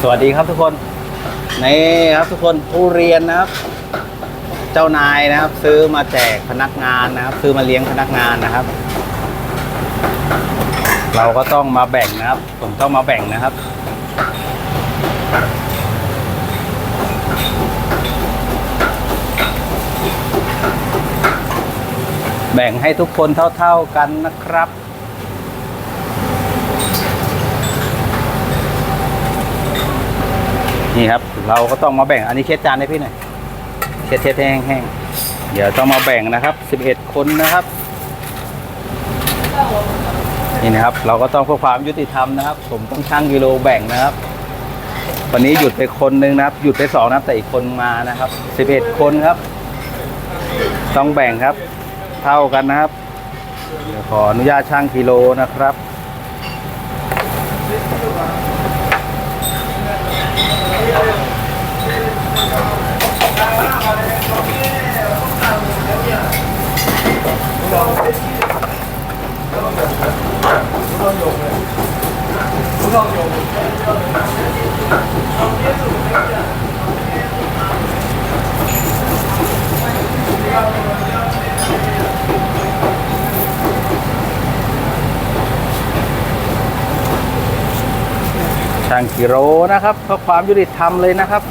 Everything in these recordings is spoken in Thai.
สวัสดีครับทุกคนนี่ครับทุกคนผู้เรียนนะครับ เจ้านายนะครับ ซื้อมาแจกพนักงานนะครับ ซื้อมาเลี้ยงพนักงานนะครับ เราก็ต้องมาแบ่งนะครับ ผมต้องมาแบ่งนะครับแบ่งให้ทุกคนเท่า ๆกันนะครับ นี่ครับ เราก็ต้องมาแบ่งอันนี้เช็ดจานให้พี่หน่อยเช็ดเช็ดให้งแห้งเดี๋ยวต้องมาแบ่งนะครับ11คนนะครับ นี่นะครับ เราก็ต้องเพื่อความยุติธรรมนะครับ ผมต้องชั่งกิโลแบ่งนะครับ วันนี้หยุดไปคนหนึ่งนะครับ หยุดไปสองนะครับแต่อีกคนมานะครับ11คนครับ ต้องแบ่งครับ เท่ากันนะครับเดี๋ยวขออนุญาตชั่งกิโลนะครับ ช่างกิโลนะครับเพื่อความยุติธรรมเลยนะครับ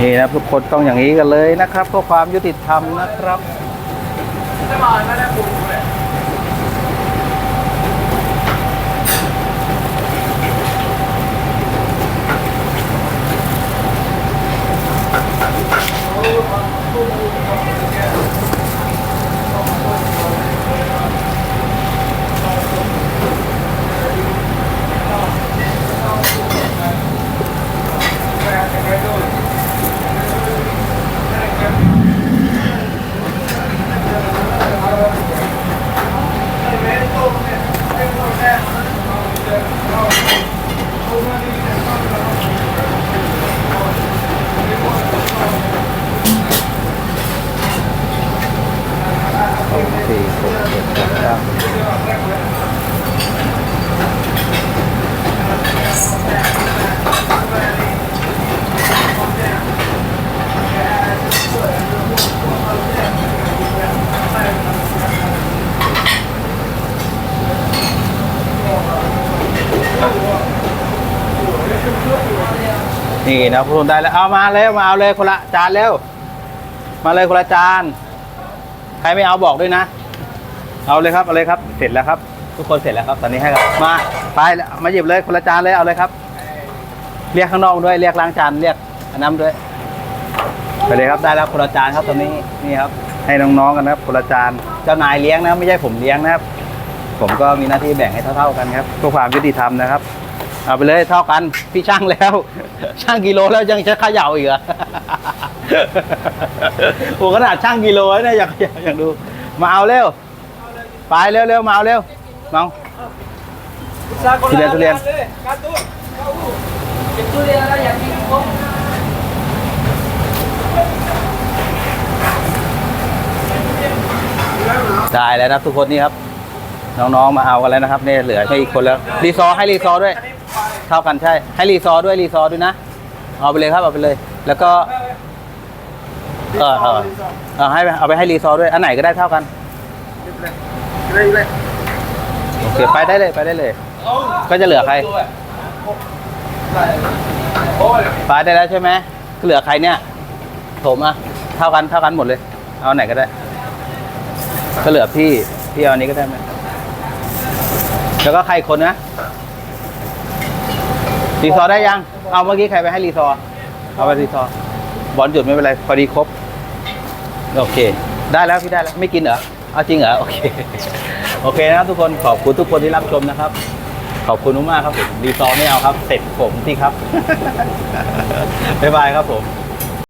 นี่นะทุกคนต้องอย่างนี้กันเลยนะครับเพื่อความยุติธรรมนะครับ สี่หกเจ็ดแปดเก้านี่นะคุณผู้ชมได้แล้วเอามาเลยมาเอาเลยคนละจานเร็วมาเลยคนละจาน ใครไม่เอาบอกด้วยนะ เอาเลยครับเอาเลยครับเสร็จแล้วครับ ทุกคนเสร็จแล้วครับ ตอนนี้ให้ครับมาไปแล้วมาหยิบเลยคนละจานเลยเอาเลยครับ เรียกข้างนอกด้วยเรียกล้างจานเรียกอันน้ำด้วยไปเลยครับได้แล้วคนละจานครับตอนนี้นี่ครับ ให้น้องๆกันนะครับคนละจานเจ้านายเลี้ยงนะไม่ใช่ผมเลี้ยงนะครับ ผมก็มีหน้าที่แบ่งให้เท่า ๆกันครับเพื่อความยุติธรรมนะครับ เอาไปเลยเท่ากันพี่ช่างแล้ว ช่างกิโลแล้วยังจะขย่าอีกเหรอโอ้ขนาดช่างกิโลเนี่ยอยากอยากดูมาเอาเร็ว ไปเร็วเร็วมาเอาเร็วน้องทุเรียนทุเรียนการตู้กินทุเรียนแล้วอยากกินครบได้แล้วนะครับทุกคนนี่ครับ น้องๆมาเอากันแล้วนะครับเนี่ยเหลือให้อีกคนแล้ว รีซอร์ให้รีซอร์ด้วย เท่ากันใช่ ให้รีซอร์ด้วยรีซอร์ด้วยนะ เอาไปเลยครับเอาไปเลย แล้วก็เออเออเออให้เอาไปให้รีซอร์ด้วยอันไหนก็ได้เท่ากัน เลยเลยโอเคไปได้เลยไปได้เลย ก็จะเหลือใครไปได้แล้วใช่ไหมเหลือใครเนี่ยโถมอะเท่ากันเท่ากันหมดเลย เอาไหนก็ได้ ก็เหลือพี่พี่เอาอันนี้ก็ได้ไหมแล้วก็ใครคนนะรีซอได้ยัง เอาเมื่อกี้ใครไปให้รีซอ เอาไปรีซอบอลหยุดไม่เป็นไรพอดีครบ โอเค ได้แล้วพี่ได้แล้ว ไม่กินเหรอ เอาจริงเหรอ โอเค โอเคนะครับทุกคนขอบคุณทุกคนที่รับชมนะครับ ขอบคุณมากครับผมรีซอไม่เอาครับ เสร็จผมที่ครับ บ๊ายบายครับผม